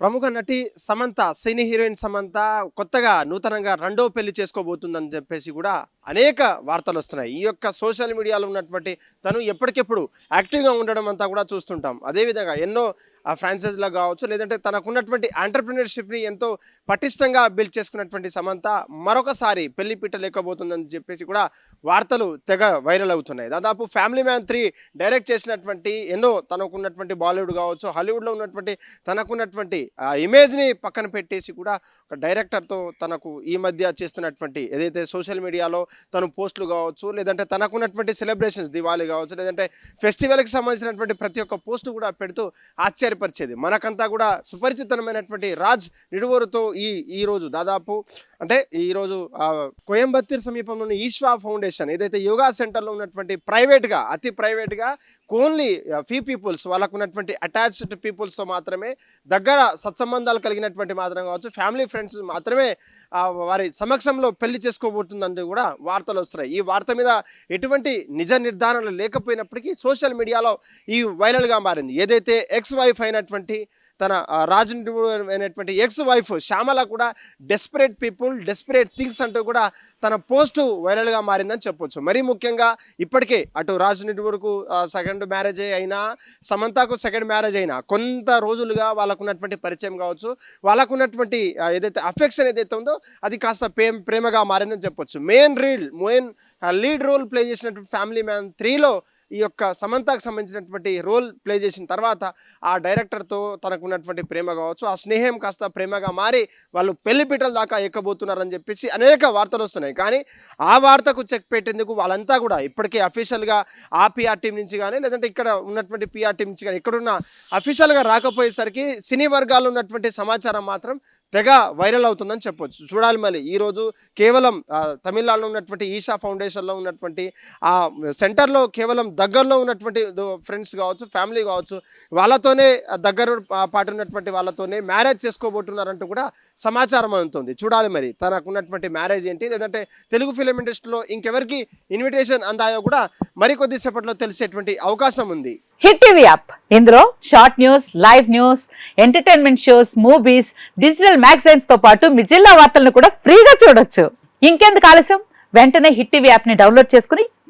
ప్రముఖ నటి సమంత సినీ హీరోయిన్ సమంత కొత్తగా నూతనంగా రెండో పెళ్ళి చేసుకోబోతుందని చెప్పేసి కూడా అనేక వార్తలు వస్తున్నాయి. ఈ యొక్క సోషల్ మీడియాలో ఉన్నటువంటి తను ఎప్పటికెప్పుడు యాక్టివ్గా ఉండడం అంతా కూడా చూస్తుంటాం. అదేవిధంగా ఎన్నో ఫ్రాంచైజీలో కావచ్చు లేదంటే తనకున్నటువంటి ఆంటర్ప్రినర్షిప్ని ఎంతో పటిష్టంగా బిల్డ్ చేసుకున్నటువంటి సమంత మరొకసారి పెళ్ళిపీట లేకపోతుందని చెప్పేసి కూడా వార్తలు తెగ వైరల్ అవుతున్నాయి. దాదాపు ఫ్యామిలీ మ్యాన్ త్రీ డైరెక్ట్ చేసినటువంటి ఎన్నో తనకున్నటువంటి బాలీవుడ్ కావచ్చు హాలీవుడ్లో ఉన్నటువంటి తనకున్నటువంటి ఆ ఇమేజ్ని పక్కన పెట్టేసి కూడా ఒక డైరెక్టర్తో తనకు ఈ మధ్య చేస్తున్నటువంటి ఏదైతే సోషల్ మీడియాలో తను పోస్టులు కావచ్చు లేదంటే తనకున్నటువంటి సెలబ్రేషన్స్ దివాళీ కావచ్చు లేదంటే ఫెస్టివల్కి సంబంధించినటువంటి ప్రతి ఒక్క పోస్టు కూడా పెడుతూ ఆశ్చర్యపరిచేది. మనకంతా కూడా సుపరిచితమైనటువంటి రాజ్ నిడువరుతో ఈ ఈరోజు దాదాపు అంటే ఈరోజు కోయంబత్తూర్ సమీపంలోని ఈశ్వా ఫౌండేషన్ ఏదైతే యోగా సెంటర్లో ఉన్నటువంటి ప్రైవేట్గా అతి ప్రైవేట్గా ఓన్లీ ఫీ పీపుల్స్ వాళ్ళకు ఉన్నటువంటి అటాచ్డ్ పీపుల్స్తో మాత్రమే దగ్గర సత్సంబంధాలు కలిగినటువంటి మాత్రం కావచ్చు ఫ్యామిలీ ఫ్రెండ్స్ మాత్రమే వారి సమక్షంలో పెళ్ళి చేసుకోబోతుందని కూడా వార్తలు వస్తున్నాయి. ఈ వార్త మీద ఎటువంటి నిజ నిర్ధారణలు లేకపోయినప్పటికీ సోషల్ మీడియాలో ఈ వైరల్గా మారింది. ఏదైతే ఎక్స్ వైఫ్ అయినటువంటి తన ఆ, రాజ్ అయినటువంటి ఎక్స్ వైఫ్ శ్యామల కూడా డెస్పరేట్ పీపుల్ డెస్పరేట్ థింగ్స్ అంటూ కూడా తన పోస్టు వైరల్గా మారిందని చెప్పొచ్చు. మరీ ముఖ్యంగా ఇప్పటికే అటు రాజ్ నిడువురుకు సెకండ్ మ్యారేజ్ అయినా సమంతకు సెకండ్ మ్యారేజ్ అయినా కొంత రోజులుగా వాళ్ళకున్నటువంటి పరిచయం కావచ్చు. వాళ్ళకున్నటువంటి ఏదైతే అఫెక్షన్ ఏదైతే ఉందో అది కాస్త ప్రేమ ప్రేమగా మారిందని చెప్పొచ్చు. Main reel main lead role play చేసినటువంటి ఫ్యామిలీ మ్యాన్ త్రీలో ఈ యొక్క సమంతకు సంబంధించినటువంటి రోల్ ప్లే చేసిన తర్వాత ఆ డైరెక్టర్తో తనకున్నటువంటి ప్రేమ కావచ్చు ఆ స్నేహం కాస్త ప్రేమగా మారి వాళ్ళు పెళ్ళిపీటల దాకా ఎక్కబోతున్నారని చెప్పేసి అనేక వార్తలు వస్తున్నాయి. కానీ ఆ వార్తకు చెక్ పెట్టేందుకు వాళ్ళంతా కూడా ఇప్పటికే అఫీషియల్గా ఆ పిఆర్ టీం నుంచి కానీ లేదంటే ఇక్కడ ఉన్నటువంటి పిఆర్ టీం నుంచి కానీ ఇక్కడున్న అఫీషియల్గా రాకపోయేసరికి సినీ వర్గాల్లో ఉన్నటువంటి సమాచారం మాత్రం తెగ వైరల్ అవుతుందని చెప్పొచ్చు. చూడాలి మళ్ళీ ఈరోజు కేవలం తమిళనాడులో ఉన్నటువంటి ఈషా ఫౌండేషన్లో ఉన్నటువంటి ఆ సెంటర్లో కేవలం దగ్గరలో ఉన్నటువంటి ఫ్రెండ్స్ కావచ్చు ఫ్యామిలీ కావచ్చు వాళ్ళతోనే దగ్గర పాటు ఉన్నటువంటి వాళ్ళతోనే మ్యారేజ్ చేసుకోబోతున్నారంటూ కూడా సమాచారం అందుతుంది. చూడాలి మరి తనకున్నటువంటి మ్యారేజ్ ఏంటి? లేదంటే తెలుగు ఫిలిం ఇండస్ట్రీలో ఇంకెవరికి ఇన్విటేషన్ అందాయో కూడా మరికొద్ది సేపట్లో తెలిసేటువంటి అవకాశం ఉంది. హిట్ టీవీ యాప్ ఇందులో short news live news entertainment shows movies digital మ్యాగజైన్స్తో పాటు మీ జిల్లా వార్తలను కూడా ఫ్రీగా చూడొచ్చు. ఇంకెందుకు ఆలస్యం? వెంటనే హిట్ టీవీ యాప్ని డౌన్లోడ్ చేసుకుని